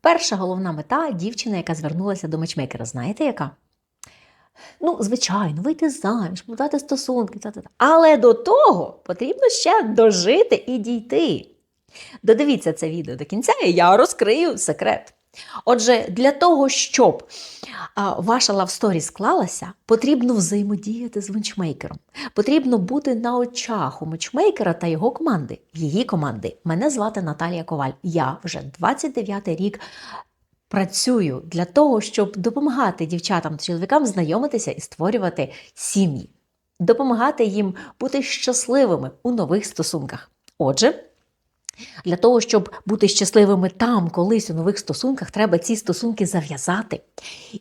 Перша головна мета дівчина, яка звернулася до матчмейкера, знаєте яка? Ну, звичайно, вийти заміж, будувати стосунки. Та-та-та. Але до того потрібно ще дожити і дійти. Додивіться це відео до кінця, і я розкрию секрет. Отже, для того, щоб ваша лавсторі склалася, потрібно взаємодіяти з матчмейкером. Потрібно бути на очах у матчмейкера та його команди. Її команди. Мене звати Наталія Коваль. Я вже 29 рік працюю для того, щоб допомагати дівчатам та чоловікам знайомитися і створювати сім'ї, допомагати їм бути щасливими у нових стосунках. Отже, для того, щоб бути щасливими там, колись у нових стосунках, треба ці стосунки зав'язати.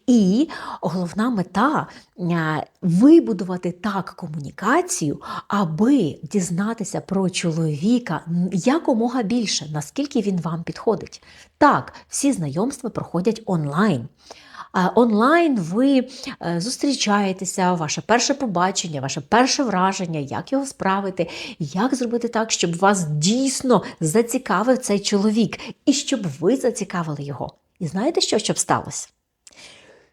І головна мета е, вибудувати так комунікацію, аби дізнатися про чоловіка якомога більше, наскільки він вам підходить. Так, всі знайомства проходять онлайн. Онлайн ви е, зустрічаєтеся, ваше перше побачення, ваше перше враження, як його справити, як зробити так, щоб вас дійсно зацікавив цей чоловік, і щоб ви зацікавили його. І знаєте що, щоб сталося?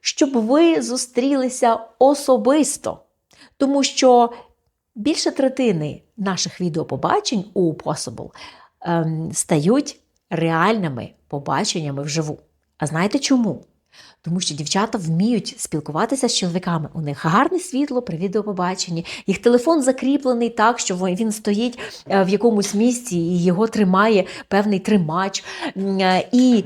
Щоб ви зустрілися особисто. Тому що більше третини наших відеопобачень у Possible ем, стають реальними побаченнями вживу. А знаєте чому? Тому що дівчата вміють спілкуватися з чоловіками. У них гарне світло при відеопобаченні, їх телефон закріплений так, що він стоїть е, в якомусь місці і його тримає певний тримач. Е, І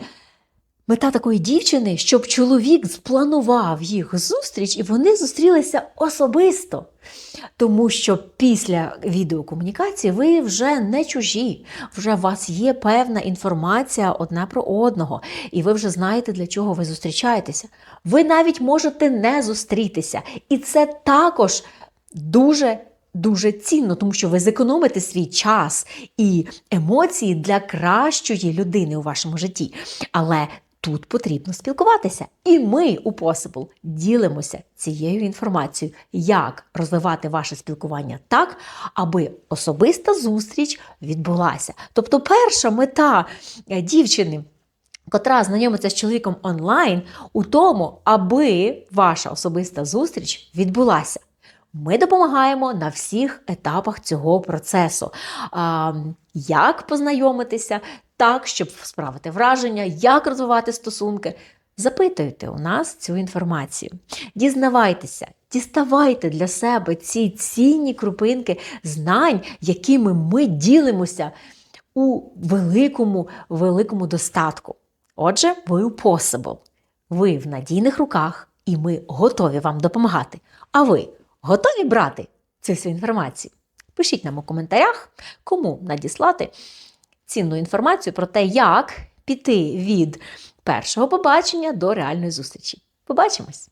мета такої дівчини, щоб чоловік спланував їх зустріч, і вони зустрілися особисто. Тому що після відеокомунікації ви вже не чужі, вже у вас є певна інформація одна про одного, і ви вже знаєте, для чого ви зустрічаєтеся. Ви навіть можете не зустрітися. І це також дуже. Дуже цінно, тому що ви зекономите свій час і емоції для кращої людини у вашому житті. Але тут потрібно спілкуватися. І ми у Possible ділимося цією інформацією, як розвивати ваше спілкування так, аби особиста зустріч відбулася. Тобто, перша мета е, дівчини. Котра знайомиться з чоловіком онлайн у тому, аби ваша особиста зустріч відбулася. Ми допомагаємо на всіх етапах цього процесу. А, як познайомитися, так, щоб справити враження, як розвивати стосунки. Запитуйте у нас цю інформацію. Дізнавайтеся, діставайте для себе ці цінні крупинки знань, якими ми ділимося у великому, великому достатку. Отже, ви Possible. Ви в надійних руках, і ми готові вам допомагати. А ви готові брати цю всю інформацію? Пишіть нам у коментарях, кому надіслати цінну інформацію про те, як піти від першого побачення до реальної зустрічі. Побачимось!